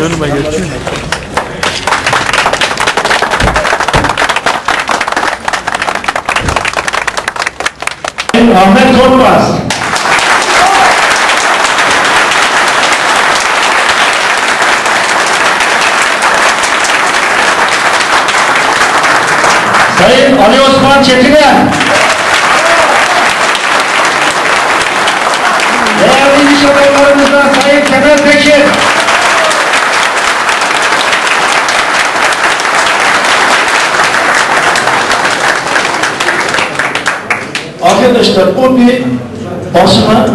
Yanıma geçiyor. Ahmet Korkmaz. Sayın Ali Osman Çetiner. Değerli iş adamlarımızdan Sayın Temel Bekir. Arkadaşlar bu bir basına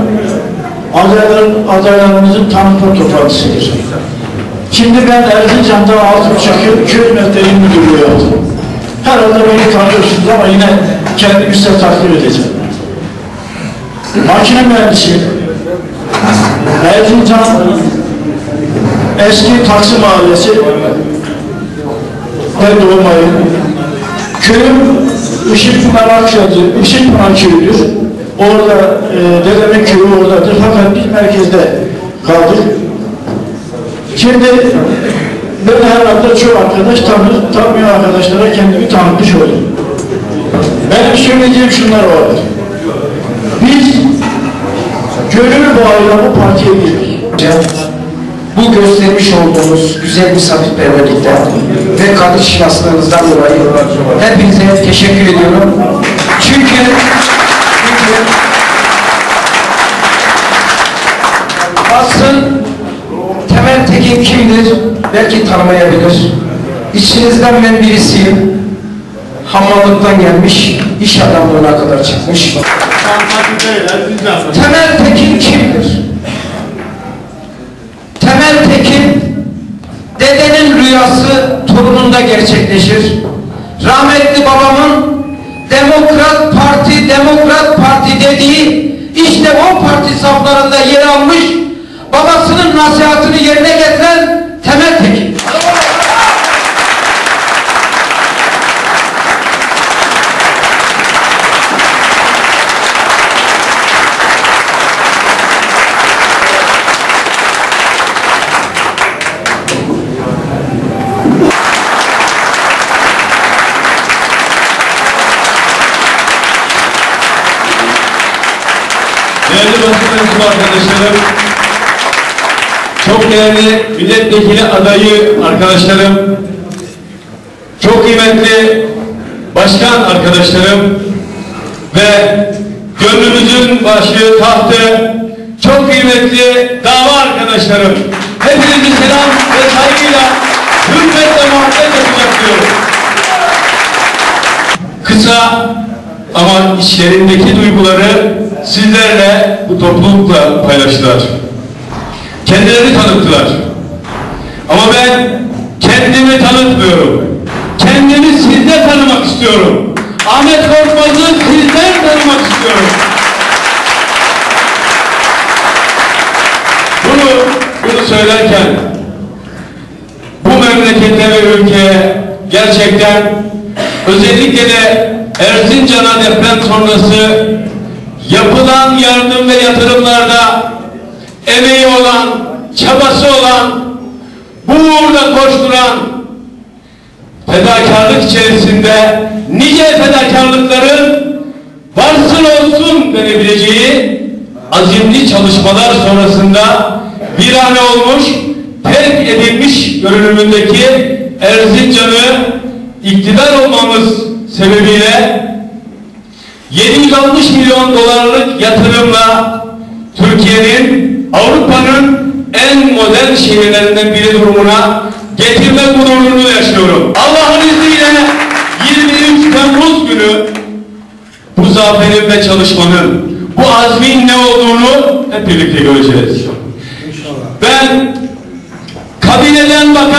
adayların, adaylarımızın tanıtma toplantısıdır. Şimdi ben Erzincan'da altı buçuk yıl köy hizmetleri müdürlüğü yaptım. Herhalde beni tanıyorsunuz ama yine kendimi size takdir edeceğim. Makine mühendisi, Erzincan eski Taksim Mahallesi ve doğmayı, köyüm Işıkpınar Akçadır, Işıkpınar köyüdür. Orada e, dedemin köyü oradadır fakat biz merkezde kaldık. Şimdi ben herhalde çoğu arkadaş tanır, tanımayan arkadaşlara kendimi tanıtmış oldum. Benim söyleyeceğim şunlar vardır. Biz gönül bağıyla bu partiye girdik. Bu göstermiş olduğunuz güzel misafirperverlikten ve kardeşinaslarınızdan dolayı hepinize teşekkür ediyorum. Çünkü, çünkü basın Temel Tekin kimdir? Belki tanımayabilir. İçinizden ben birisiyim. Hamallıktan gelmiş, iş adamlığına kadar çıkmış. Temel Tekin kimdir? Temel Tekin dedenin rüyası torununda gerçekleşir. Rahmetli babamın Demokrat Parti, Demokrat Parti dediği işte o parti saflarında yer almış babasının nasihatini yerine getiren Temel Tekin. Mensubu arkadaşlarım, çok değerli milletvekili adayı arkadaşlarım, çok kıymetli başkan arkadaşlarım ve gönlümüzün başı tahtı çok kıymetli dava arkadaşlarım. Hepinizi selam ve saygıyla, hürmetle muhabbetle kucaklıyorum. Kısa ama içlerindeki duyguları sizlerle toplulukla paylaştılar. Kendilerini tanıttılar. Ama ben kendimi tanıtmıyorum. Kendimi sizde tanımak istiyorum. Ahmet Korkmaz'ı sizden tanımak istiyorum. Bunu, bunu söylerken bu memlekete ve ülkeye gerçekten özellikle de Erzincan'a deprem sonrası yapılan yardım ve yatırımlarda emeği olan, çabası olan, bu uğurda koşturan, fedakarlık içerisinde nice fedakarlıkların varsın olsun denebileceği azimli çalışmalar sonrasında virane olmuş, terk edilmiş görünümündeki Erzincan'ı iktidar olmamız sebebiyle 760 milyon dolarlık yatırımla Türkiye'nin Avrupa'nın en modern şehirlerinden biri durumuna getirme gururunu yaşıyorum. Allah'ın izniyle 23 Temmuz günü bu zaferin ve çalışmanın, bu azmin ne olduğunu hep birlikte göreceğiz. Ben kabineden bakan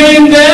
name that